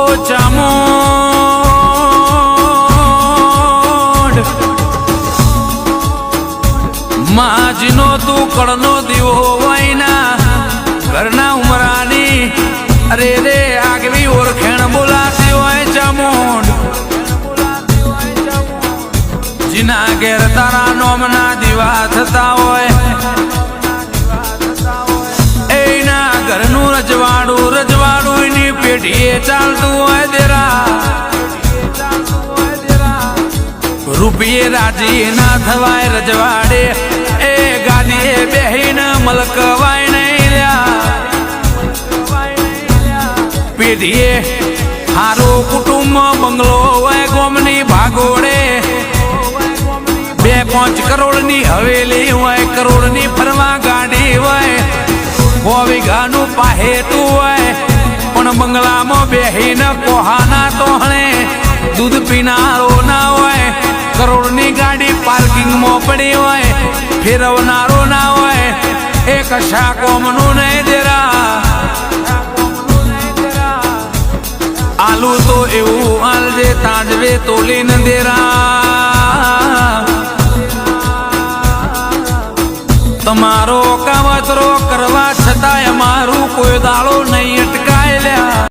ઓ ચામુંડ. માજનો તું કળનો દીવો વાઈના ઘરના ઉમરાની અરે રે, આગવી ઓળખેણ બોલાતી હોય ચામુંડ. જીના ઘેર તારા નોમના દીવા થતા હોય. એની ચાલતું હોય દેરા રૂપિયે રાજી ના થવાય રજવાડે. એ ગાદીએ બેહીને મલકવાય નહીં લ્યા પેઢીએ હારો કુટુંબ બંગલો હોય ગોમની ભાગોડે બે પાંચ કરોડની હવેલી હોય, કરોડની ફરવા ગાડી હોય. વીઘાનું પાહેતું હોય. બેહીને કોહાના તોહણે, દૂધ પીનારો ના હોય, કરોડની ગાડી પાર્કિંગમાં પડી હોય, ફેરવનારો ના હોય એ કશા કોમનું નહીં દેરા. આલુ તો એવું આલજે તાજવે તોલીને દેરા. તમારો કાવતરો કરવા છતાંય